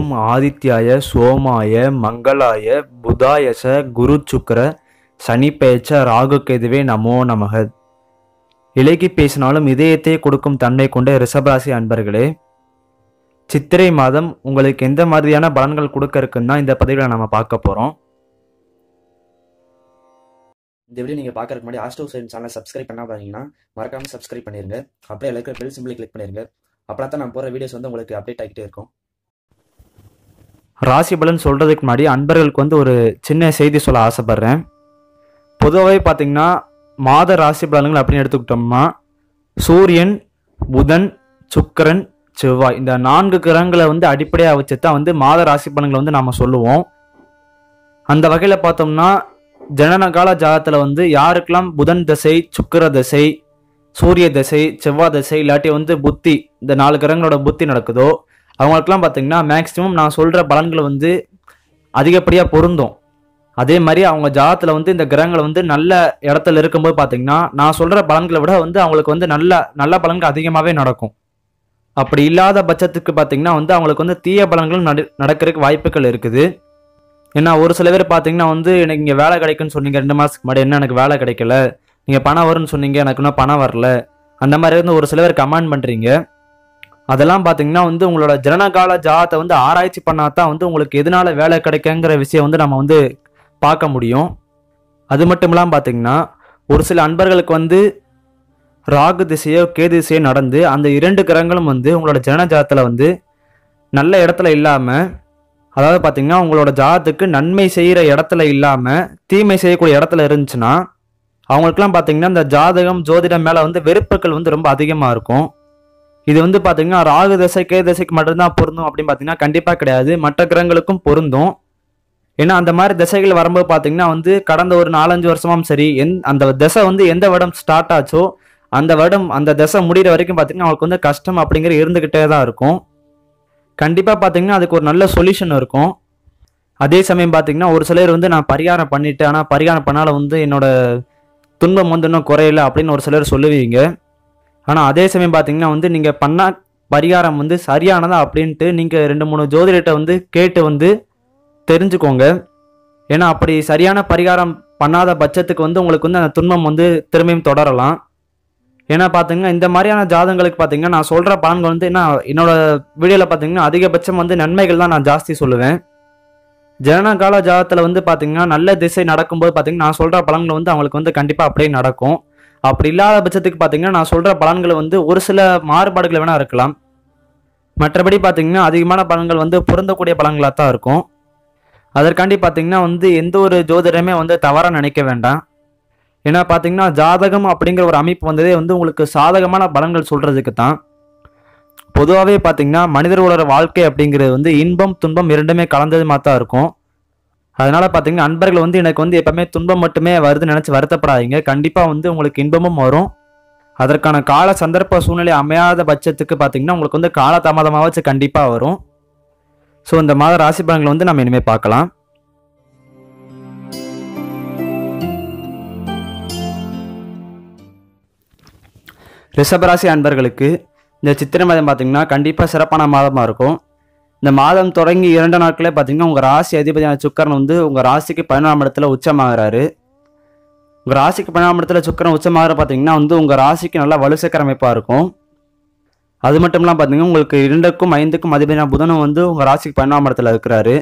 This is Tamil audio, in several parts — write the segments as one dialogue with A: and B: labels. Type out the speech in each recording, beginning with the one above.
A: ஓம் ஆதித்யாய சோமாய மங்களாய புதாயச குரு சுக்கர சனி பெயச்ச ராகு கேதுவே நமோ நமக. இலகி பேசினாலும் இதயத்தை கொடுக்கும் தன்மை கொண்ட ரிஷபராசி அன்பர்களே சித்திரை மாதம் உங்களுக்கு எந்த மாதிரியான பலன்கள் கொடுக்க இருக்குன்னு தான் இந்த பதிவில் நம்ம பார்க்க போகிறோம்
B: இந்த வீடியோ நீங்கள் பார்க்கறதுக்கு முன்னாடி ஆஸ்ட்ரோ சைன் சேனலை சப்ஸ்கிரைப் பண்ணா பாத்தீங்கன்னா மறக்காமல் சப்ஸ்கிரைப் பண்ணிருங்க. அப்படியே இருக்கிற பெல் சிம்பிளை கிளிக் பண்ணிருங்க. அப்பதான் தான் நான் போகிற வீடியோஸ் வந்து உங்களுக்கு அப்டேட் ஆகிட்டே இருக்கும்.
A: ராசி பலன் சொல்கிறதுக்கு முன்னாடி அன்பர்களுக்கு வந்து ஒரு சின்ன செய்தி சொல்ல ஆசைப்பட்றேன். பொதுவாகவே பார்த்திங்கன்னா மாத ராசி பலன்கள் அப்படின்னு எடுத்துக்கிட்டோம்னா சூரியன் புதன் சுக்கிரன் செவ்வாய் இந்த நான்கு கிரகங்களை வந்து அடிப்படையாக வச்சு தான் வந்து மாத ராசி பலன்களை வந்து நாம் சொல்லுவோம். அந்த வகையில் பார்த்தோம்னா ஜனனகால ஜாதத்தில் வந்து யாருக்கெல்லாம் புதன் தசை சுக்கிர தசை சூரிய தசை செவ்வாய் தசை இல்லாட்டி வந்து புத்தி இந்த நாலு கிரகங்களோட புத்தி நடக்குதோ அவங்களுக்கெல்லாம் பார்த்தீங்கன்னா மேக்ஸிமம் நான் சொல்கிற பலன்கள் வந்து அதிகப்படியாக பொருந்தும். அதே மாதிரி அவங்க ஜாதத்தில் வந்து இந்த கிரகங்கள் வந்து நல்ல இடத்துல இருக்கும்போது பார்த்தீங்கன்னா நான் சொல்கிற பலன்களை விட வந்து அவங்களுக்கு வந்து நல்ல நல்ல பலன்கள் அதிகமாகவே நடக்கும். அப்படி இல்லாத பட்சத்துக்கு பார்த்தீங்கன்னா வந்து அவங்களுக்கு வந்து தீய பலன்களும் நட நடக்கிறதுக்கு வாய்ப்புகள் இருக்குது. ஏன்னா ஒரு சில பேர் பார்த்தீங்கன்னா வந்து எனக்கு இங்கே வேலை கிடைக்குன்னு சொன்னீங்க ரெண்டு மாதத்துக்கு முன்னாடி என்ன எனக்கு வேலை கிடைக்கல நீங்கள் பணம் வரும்னு சொன்னீங்க எனக்கு இன்னும் பணம் வரல அந்த மாதிரி வந்து ஒரு சில பேர் கமெண்ட் பண்ணுறீங்க அதெல்லாம் பார்த்தீங்கன்னா வந்து உங்களோட ஜனனகால ஜாதத்தை வந்து ஆராய்ச்சி பண்ணாதான் தான் வந்து உங்களுக்கு எதனால வேலை கிடைக்குங்கிற விஷயம் வந்து நம்ம வந்து பார்க்க முடியும். அது மட்டும் இல்லாமல் பார்த்தீங்கன்னா ஒரு சில அன்பர்களுக்கு வந்து ராகு திசையோ கேது திசையோ நடந்து அந்த இரண்டு கிரகங்களும் வந்து உங்களோட ஜனன ஜாதத்தில் வந்து நல்ல இடத்துல இல்லாமல் அதாவது பார்த்தீங்கன்னா உங்களோட ஜாதத்துக்கு நன்மை செய்கிற இடத்துல இல்லாமல் தீமை செய்யக்கூடிய இடத்துல இருந்துச்சுன்னா அவங்களுக்குலாம் பார்த்தீங்கன்னா இந்த ஜாதகம் ஜோதிடம் மேலே வந்து வெறுப்புகள் வந்து ரொம்ப அதிகமாக இருக்கும். இது வந்து பார்த்தீங்கன்னா ராகு தசை கே தசைக்கு மட்டும்தான் பொருந்தும் அப்படின்னு பார்த்தீங்கன்னா கண்டிப்பாக கிடையாது. மற்ற கிரகங்களுக்கும் பொருந்தும். ஏன்னா அந்த மாதிரி திசைகள் வரும்போது பார்த்தீங்கன்னா வந்து கடந்த ஒரு நாலஞ்சு வருஷமும் சரி எந் அந்த திசை வந்து எந்த வருடம் ஸ்டார்ட் ஆச்சோ அந்த வருடம் அந்த திசை முடிகிற வரைக்கும் பார்த்தீங்கன்னா அவங்களுக்கு வந்து கஷ்டம் அப்படிங்கிற இருந்துக்கிட்டே தான் இருக்கும். கண்டிப்பாக பார்த்தீங்கன்னா அதுக்கு ஒரு நல்ல சொல்யூஷன் இருக்கும். அதே சமயம் பார்த்தீங்கன்னா ஒரு சிலர் வந்து நான் பரிகாரம் பண்ணிவிட்டு ஆனால் பரிகாரம் பண்ணாலும் வந்து என்னோட துன்பம் வந்து இன்னும் குறையலை அப்படின்னு ஒரு சிலர் சொல்லுவீங்க. ஆனால் அதே சமயம் பார்த்தீங்கன்னா வந்து நீங்கள் பண்ண பரிகாரம் வந்து சரியானதா அப்படின்ட்டு நீங்கள் ரெண்டு மூணு ஜோதிடர்கிட்ட வந்து கேட்டு வந்து தெரிஞ்சுக்கோங்க. ஏன்னா அப்படி சரியான பரிகாரம் பண்ணாத பட்சத்துக்கு வந்து உங்களுக்கு வந்து அந்த துன்பம் வந்து திரும்பியும் தொடரலாம். ஏன்னா பார்த்தீங்கன்னா இந்த மாதிரியான ஜாதகங்களுக்கு பார்த்தீங்கன்னா நான் சொல்கிற பலன்கள் வந்து என்ன என்னோட வீடியோவில் பார்த்தீங்கன்னா அதிகபட்சம் வந்து நன்மைகள் தான் நான் ஜாஸ்தி சொல்லுவேன். ஜனனகால ஜாதத்தில் வந்து பார்த்தீங்கன்னா நல்ல திசை நடக்கும்போது பார்த்தீங்கன்னா நான் சொல்கிற பலன்கள் வந்து அவங்களுக்கு வந்து கண்டிப்பாக அப்படியே நடக்கும். அப்படி இல்லாத பட்சத்துக்கு பார்த்தீங்கன்னா நான் சொல்கிற பலன்கள் வந்து ஒரு சில மாறுபாடுகள் வேணால் இருக்கலாம். மற்றபடி பார்த்தீங்கன்னா அதிகமான பலன்கள் வந்து பொருந்தக்கூடிய பலன்களாக தான் இருக்கும். அதற்காண்டி பார்த்தீங்கன்னா வந்து எந்த ஒரு ஜோதிடமே வந்து தவறாக நினைக்க வேண்டாம். ஏன்னா பார்த்தீங்கன்னா ஜாதகம் அப்படிங்கிற ஒரு அமைப்பு வந்ததே வந்து உங்களுக்கு சாதகமான பலன்கள் சொல்கிறதுக்கு தான். பொதுவாகவே பார்த்தீங்கன்னா மனிதர்களோட வாழ்க்கை அப்படிங்கிறது வந்து இன்பம் துன்பம் இரண்டுமே கலந்தது மாதிரி தான் இருக்கும். அதனால பார்த்தீங்கன்னா அன்பர்கள் வந்து எனக்கு வந்து எப்பவுமே துன்பம் மட்டுமே வருதுன்னு நினச்சி வருத்தப்படாதீங்க. கண்டிப்பாக வந்து உங்களுக்கு இன்பமும் வரும். அதற்கான கால சந்தர்ப்ப சூழ்நிலை அமையாத பட்சத்துக்கு பார்த்தீங்கன்னா உங்களுக்கு வந்து கால வச்சு கண்டிப்பாக வரும். ஸோ இந்த மாத ராசி பலன்களை வந்து நம்ம இனிமேல் பார்க்கலாம். ரிஷபராசி அன்பர்களுக்கு இந்த சித்திரை மாதம் பார்த்தீங்கன்னா கண்டிப்பாக சிறப்பான மாதமாக இருக்கும். இந்த மாதம் தொடங்கி இரண்டு நாட்களே பார்த்தீங்கன்னா உங்கள் ராசி அதிபதியான சுக்கரன் வந்து உங்கள் ராசிக்கு பதினொன்றாம் இடத்துல உச்சமாகிறாரு. உங்கள் ராசிக்கு பதினொன்றாம் இடத்துல சுக்கரன் உச்சமாகிற பார்த்தீங்கன்னா வந்து உங்கள் ராசிக்கு நல்லா வலுசக்கர அமைப்பாக இருக்கும். அது மட்டும் இல்லாமல் பார்த்தீங்கன்னா உங்களுக்கு இரண்டுக்கும் ஐந்துக்கும் அதிபதியான புதனும் வந்து உங்கள் ராசிக்கு பதினொன்றாம் இடத்துல இருக்கிறாரு.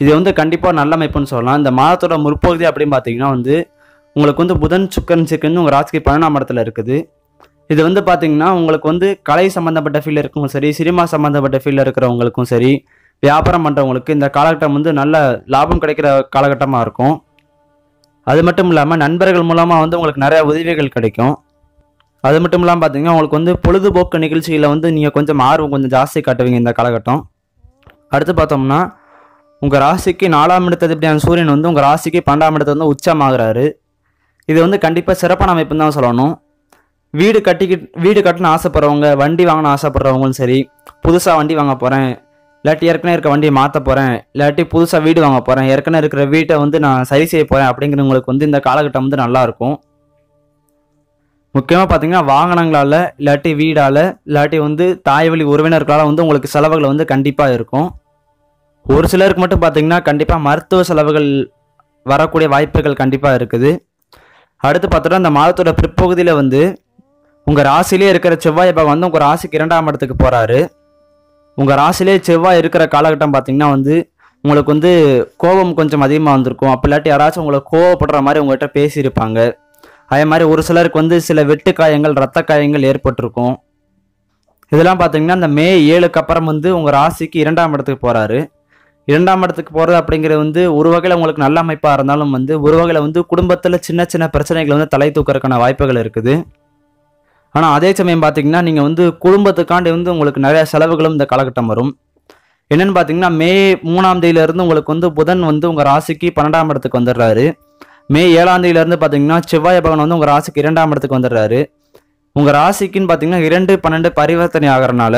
A: இது வந்து கண்டிப்பாக நல்ல அமைப்புன்னு சொல்லலாம். இந்த மாதத்தோட முற்பகுதி அப்படின்னு பார்த்தீங்கன்னா வந்து உங்களுக்கு வந்து புதன் சுக்கரன் சிக்கன் உங்கள் ராசிக்கு பதினொன்றாம் இடத்துல இருக்குது. இது வந்து பார்த்தீங்கன்னா உங்களுக்கு வந்து கலை சம்மந்தப்பட்ட ஃபீல்டில் இருக்கவும் சரி சினிமா சம்மந்தப்பட்ட ஃபீல்டில் இருக்கிறவங்களுக்கும் சரி வியாபாரம் பண்ணுறவங்களுக்கு இந்த காலகட்டம் வந்து நல்ல லாபம் கிடைக்கிற காலகட்டமாக இருக்கும். அது மட்டும் இல்லாமல் நண்பர்கள் மூலமாக வந்து உங்களுக்கு நிறைய உதவிகள் கிடைக்கும். அது மட்டும் இல்லாமல் பார்த்தீங்கன்னா உங்களுக்கு வந்து பொழுதுபோக்கு நிகழ்ச்சியில் வந்து நீங்கள் கொஞ்சம் ஆர்வம் கொஞ்சம் ஜாஸ்தி காட்டுவீங்க இந்த காலகட்டம். அடுத்து பார்த்தோம்னா உங்கள் ராசிக்கு நாலாம் இடத்தது இப்படியான சூரியன் வந்து உங்கள் ராசிக்கு பன்னெண்டாம் இடத்துல வந்து உச்சமாகிறாரு. இது வந்து கண்டிப்பாக சிறப்பான அமைப்புன்னு தான் சொல்லணும். வீடு கட்டிக்கிட்டு வீடு கட்டணும் ஆசைப்படுறவங்க வண்டி வாங்கணும்னு ஆசைப்படுறவங்களும் சரி புதுசாக வண்டி வாங்க போகிறேன் இல்லாட்டி ஏற்கனவே இருக்க வண்டியை மாற்ற போகிறேன் இல்லாட்டி புதுசாக வீடு வாங்க போகிறேன் ஏற்கனவே இருக்கிற வீட்டை வந்து நான் சரி செய்ய போகிறேன் அப்படிங்கிறவங்களுக்கு வந்து இந்த காலகட்டம் வந்து நல்லா இருக்கும். முக்கியமாக பார்த்தீங்கன்னா வாகனங்களால் இல்லாட்டி வீடால் இல்லாட்டி வந்து தாய் வழி உறவினர்களால் வந்து உங்களுக்கு செலவுகள் வந்து கண்டிப்பாக இருக்கும். ஒரு சிலருக்கு மட்டும் பார்த்தீங்கன்னா கண்டிப்பாக மருத்துவ செலவுகள் வரக்கூடிய வாய்ப்புகள் கண்டிப்பாக இருக்குது. அடுத்து பார்த்தோன்னா இந்த மாதத்தோட பிற்பகுதியில் வந்து உங்கள் ராசிலே இருக்கிற செவ்வாய் இப்போ வந்து உங்கள் ராசிக்கு இரண்டாம் இடத்துக்கு போகிறாரு உங்கள் ராசிலே செவ்வாய் இருக்கிற காலகட்டம் பார்த்தீங்கன்னா வந்து உங்களுக்கு வந்து கோபம் கொஞ்சம் அதிகமாக வந்திருக்கும். அப்போ இல்லாட்டி யாராச்சும் உங்களை கோவப்படுற மாதிரி உங்கள்கிட்ட பேசியிருப்பாங்க. அதே மாதிரி ஒரு சிலருக்கு வந்து சில வெட்டு காயங்கள் ரத்த காயங்கள் ஏற்பட்டிருக்கும். இதெல்லாம் பார்த்தீங்கன்னா இந்த மே ஏழுக்கு அப்புறம் வந்து உங்கள் ராசிக்கு இரண்டாம் இடத்துக்கு போகிறாரு இரண்டாம் இடத்துக்கு போகிறது அப்படிங்கிறது வந்து ஒரு வகையில் உங்களுக்கு நல்ல அமைப்பாக இருந்தாலும் வந்து ஒரு வகையில் வந்து குடும்பத்தில் சின்ன சின்ன பிரச்சனைகள் வந்து தலை தூக்கிறதுக்கான வாய்ப்புகள் இருக்குது. ஆனால் அதே சமயம் பார்த்தீங்கன்னா நீங்கள் வந்து குடும்பத்துக்காண்டி வந்து உங்களுக்கு நிறைய செலவுகளும் இந்த காலகட்டம் வரும். என்னென்னு பார்த்தீங்கன்னா மே மூணாம் தேதியிலேருந்து உங்களுக்கு வந்து புதன் வந்து உங்கள் ராசிக்கு பன்னெண்டாம் இடத்துக்கு வந்துடுறாரு. மே ஏழாம் தேதியிலேருந்து பார்த்தீங்கன்னா செவ்வாய் பகவான் வந்து உங்கள் ராசிக்கு இரண்டாம் இடத்துக்கு வந்துடுறாரு. உங்கள் ராசிக்குன்னு பார்த்தீங்கன்னா இரண்டு பன்னெண்டு பரிவர்த்தனை ஆகிறனால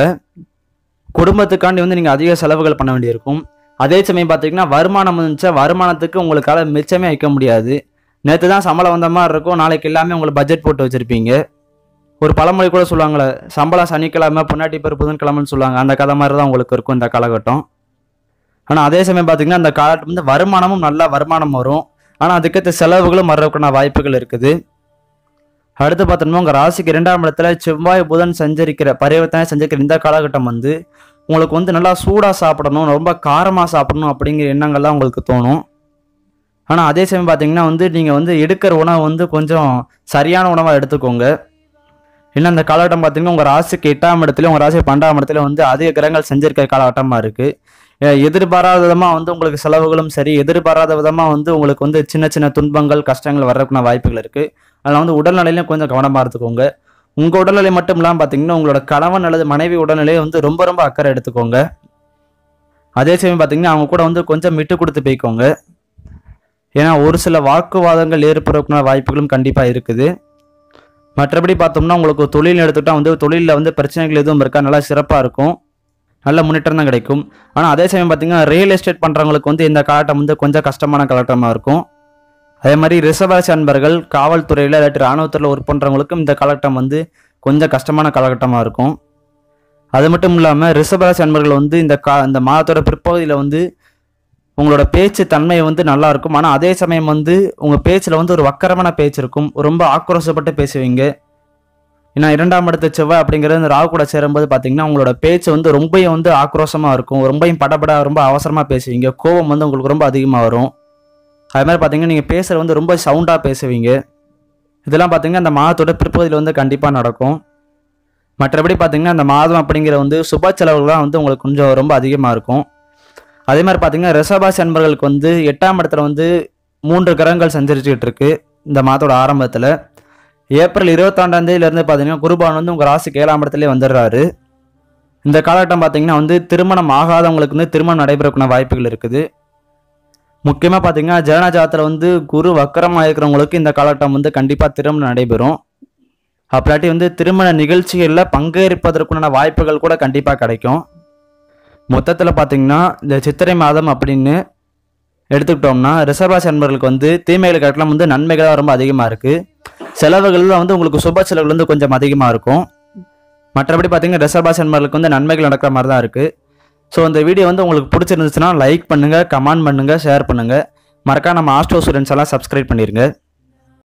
A: குடும்பத்துக்காண்டி வந்து நீங்கள் அதிக செலவுகள் பண்ண வேண்டியிருக்கும். அதே சமயம் பார்த்தீங்கன்னா வருமானம் வந்துச்சா வருமானத்துக்கு உங்களுக்கால மிச்சமே வைக்க முடியாது. நேற்று தான் சம்பளம் வந்த மாதிரி இருக்கும். நாளைக்கு எல்லாமே உங்களுக்கு பட்ஜெட் போட்டு வச்சுருப்பீங்க. ஒரு பழமொழி கூட சொல்லுவாங்களே சம்பளம் சனிக்கிழமை பொன்னாட்டி பேர் புதன்கிழமைன்னு சொல்லுவாங்க. அந்த கதை மாதிரி தான் உங்களுக்கு இருக்கும் இந்த காலகட்டம். ஆனால் அதே சமயம் பார்த்தீங்கன்னா அந்த காலகட்டம் வந்து வருமானமும் நல்ல வருமானம் வரும். ஆனால் அதுக்கேற்ற செலவுகளும் வர்றதுக்கான வாய்ப்புகள் இருக்குது. அடுத்து பார்த்தோம்னா உங்கள் ராசிக்கு இரண்டாம் இடத்துல செவ்வாய் புதன் செஞ்சிருக்கிற பரிவர்த்தனை செஞ்சிருக்கிற இந்த காலகட்டம் வந்து உங்களுக்கு வந்து நல்லா சூடாக சாப்பிடணும் ரொம்ப காரமாக சாப்பிடணும் அப்படிங்கிற எண்ணங்கள்லாம் உங்களுக்கு தோணும். ஆனால் அதே சமயம் பார்த்தீங்கன்னா வந்து நீங்கள் வந்து எடுக்கிற உணவு வந்து கொஞ்சம் சரியான உணவாக எடுத்துக்கோங்க. இன்னும் அந்த காலகட்டம் பார்த்தீங்கன்னா உங்கள் ராசிக்கு எட்டாம் இடத்துல உங்கள் ராசி பன்னெண்டாம் இடத்துல வந்து அதிக கிரகங்கள் செஞ்சிருக்கிற காலகட்டமாக இருக்குது எதிர்பாராத விதமாக வந்து உங்களுக்கு செலவுகளும் சரி எதிர்பாராத விதமாக வந்து உங்களுக்கு வந்து சின்ன சின்ன துன்பங்கள் கஷ்டங்கள் வர்றதுக்குன வாய்ப்புகள் இருக்குது அதில் வந்து உடல்நிலையிலும் கொஞ்சம் கவனமாக இருந்துக்கோங்க. உங்கள் உடல்நிலை மட்டும் இல்லாமல் பார்த்தீங்கன்னா உங்களோட கணவன் அல்லது மனைவி உடல்நிலையை வந்து ரொம்ப ரொம்ப அக்கறை எடுத்துக்கோங்க. அதே சமயம் பார்த்தீங்கன்னா அவங்க கூட வந்து கொஞ்சம் விட்டு கொடுத்து போய்க்கோங்க. ஏன்னா ஒரு சில வாக்குவாதங்கள் ஏற்படுறதுக்குன வாய்ப்புகளும் கண்டிப்பாக இருக்குது. மற்றபடி பார்த்தோம்னா உங்களுக்கு தொழில் எடுத்துக்கிட்டா வந்து தொழிலில் வந்து பிரச்சனைகள் எதுவும் இருக்கா? நல்லா சிறப்பாக இருக்கும். நல்ல முன்னேற்றம் தான் கிடைக்கும். ஆனால் அதே சமயம் பார்த்திங்கன்னா ரியல் எஸ்டேட் பண்ணுறவங்களுக்கு வந்து இந்த காலகட்டம் வந்து கொஞ்சம் கஷ்டமான காலகட்டமாக இருக்கும். அதே மாதிரி ரிசர்வாசி அன்பர்கள் காவல்துறையில் இல்லாட்டி இராணுவத்துறையில் ஒர்க் பண்ணுறவங்களுக்கும் இந்த காலகட்டம் வந்து கொஞ்சம் கஷ்டமான காலகட்டமாக இருக்கும். அது மட்டும் இல்லாமல் ரிசர்வராசி அன்பர்கள் வந்து இந்த கா இந்த மாதத்தோட பிற்பகுதியில் வந்து உங்களோட பேச்சு தன்மை வந்து நல்லா இருக்கும் ஆனால் அதே சமயம் வந்து உங்கள் பேச்சில் வந்து ஒரு வக்கரமான பேச்சு இருக்கும். ரொம்ப ஆக்ரோஷப்பட்டு பேசுவீங்க. ஏன்னா இரண்டாம் இடத்து செவ்வாய் அப்படிங்கிறது இந்த ராகு கூட சேரும்போது பார்த்தீங்கன்னா உங்களோட பேச்சு வந்து ரொம்பவும் வந்து ஆக்ரோஷமாக இருக்கும். ரொம்பையும் படபட ரொம்ப அவசரமாக பேசுவீங்க. கோபம் வந்து உங்களுக்கு ரொம்ப அதிகமாக வரும். அது மாதிரி பார்த்தீங்கன்னா நீங்கள் பேசுகிற வந்து ரொம்ப சவுண்டாக பேசுவீங்க. இதெல்லாம் பார்த்தீங்கன்னா அந்த மாதத்தோட பிற்பகுதியில் வந்து கண்டிப்பாக நடக்கும். மற்றபடி பார்த்தீங்கன்னா அந்த மாதம் அப்படிங்கிற வந்து சுப செலவுகள்லாம் வந்து உங்களுக்கு கொஞ்சம் ரொம்ப அதிகமாக இருக்கும். அதே மாதிரி பார்த்தீங்கன்னா ரிஷபாசி அன்பர்களுக்கு வந்து எட்டாம் இடத்துல வந்து மூன்று கிரகங்கள் சஞ்சரிச்சுக்கிட்டு இருக்கு இந்த மாதத்தோட ஆரம்பத்தில். ஏப்ரல் இருபத்தாண்டாம் தேதியிலேருந்து பார்த்தீங்கன்னா குருபான் வந்து உங்கள் ராசிக்கு ஏழாம் இடத்துலேயே வந்துடுறாரு. இந்த காலகட்டம் பார்த்தீங்கன்னா வந்து திருமணம் ஆகாதவங்களுக்கு வந்து திருமணம் நடைபெறக்கூடிய வாய்ப்புகள் இருக்குது. முக்கியமாக பார்த்தீங்கன்னா ஜனநாஜாத்தில் வந்து குரு வக்கரமாக இருக்கிறவங்களுக்கு இந்த காலகட்டம் வந்து கண்டிப்பாக திருமணம் நடைபெறும். அப்படியாட்டி வந்து திருமண நிகழ்ச்சிகளில் பங்கேற்பதற்குண்டான வாய்ப்புகள் கூட கண்டிப்பாக கிடைக்கும். மொத்தத்தில் பார்த்தீங்கன்னா இந்த சித்திரை மாதம் அப்படின்னு எடுத்துக்கிட்டோம்னா ரிசர்வாசி அன்பர்களுக்கு வந்து தீமைகள் கட்டலாம் வந்து நன்மைகளாக ரொம்ப அதிகமாக இருக்குது செலவுகளில் வந்து உங்களுக்கு சுப செலவுகள் வந்து கொஞ்சம் அதிகமாக இருக்கும். மற்றபடி பார்த்தீங்கன்னா ரிசர்வாசி அன்பர்களுக்கு வந்து நன்மைகள் நடக்கிற மாதிரி தான் இருக்குது ஸோ இந்த வீடியோ வந்து உங்களுக்கு பிடிச்சிருந்துச்சுன்னா லைக் பண்ணுங்கள் கமெண்ட் பண்ணுங்கள் ஷேர் பண்ணுங்கள் மறக்காம நம்ம ஆஸ்ட்ரோ ஸ்டூடெண்ட்ஸ் எல்லாம் சப்ஸ்கிரைப் பண்ணிடுங்க